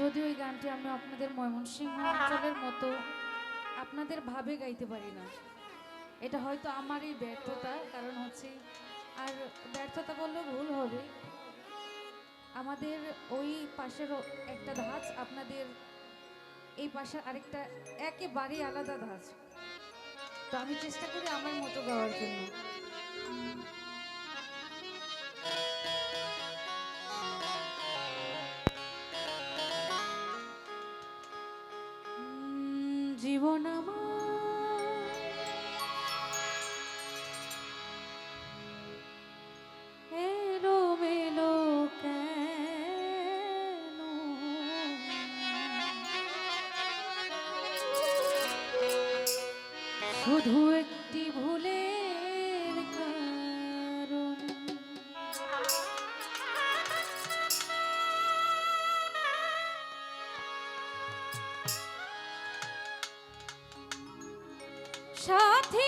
যদিও ওই গানটি আমি আপনাদের ময়মনসিংহ অঞ্চলের মতো আপনাদের ভাবে গাইতে পারি না। এটা হয়তো আমারই ব্যর্থতা, কারণ হচ্ছে আর ব্যর্থতা বললেও ভুল হবে। আমাদের ওই পাশের একটা ধাঁচ, আপনাদের এই পাশের আরেকটা একেবারেই আলাদা ধাঁচ। তো আমি চেষ্টা করি আমার মতো গাওয়ার জন্য। শুধু একটি ভুলের কারণ। সাথী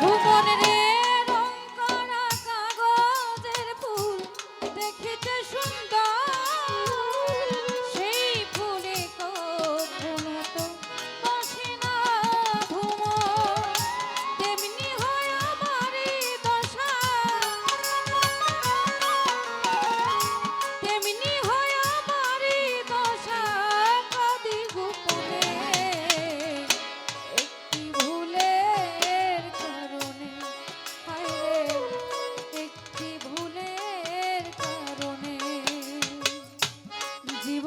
좋은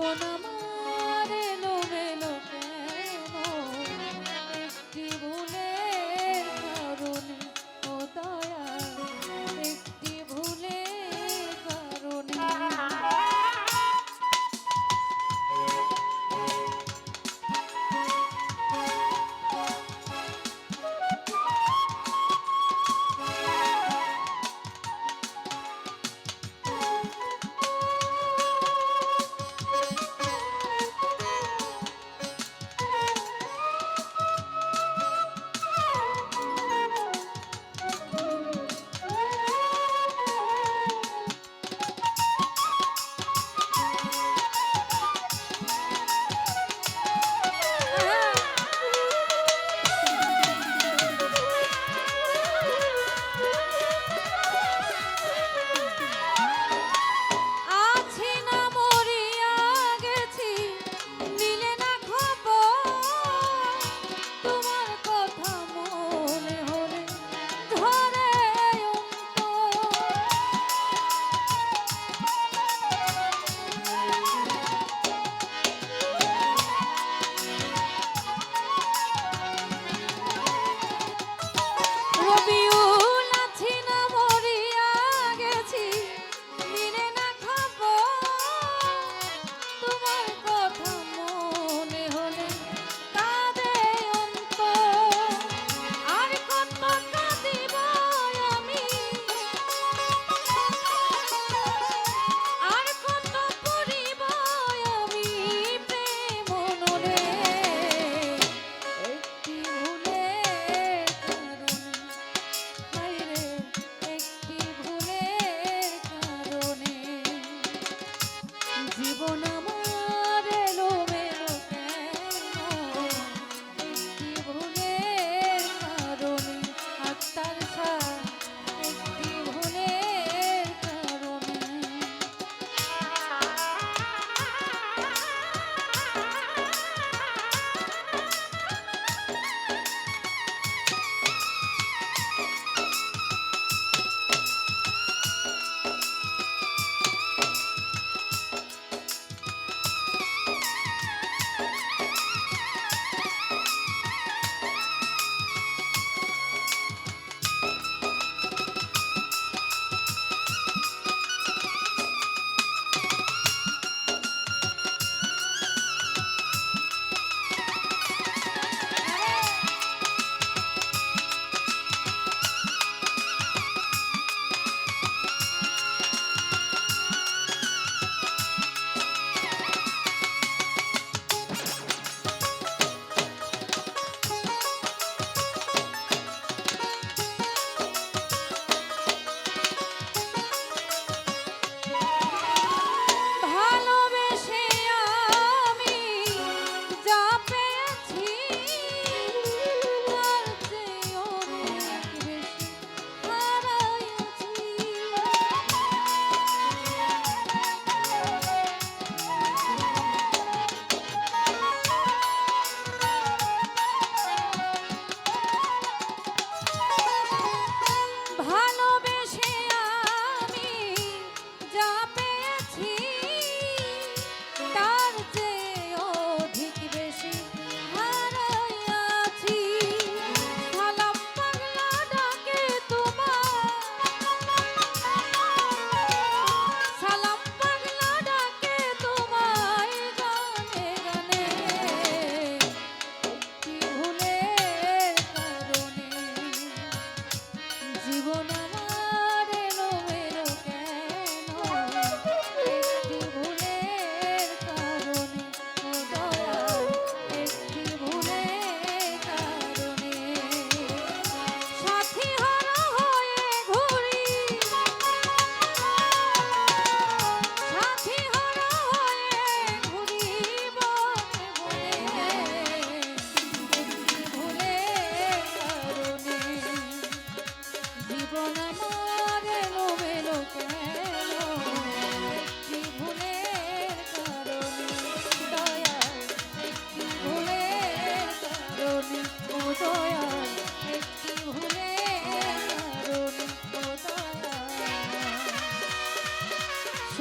con amor.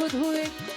শুধু একটি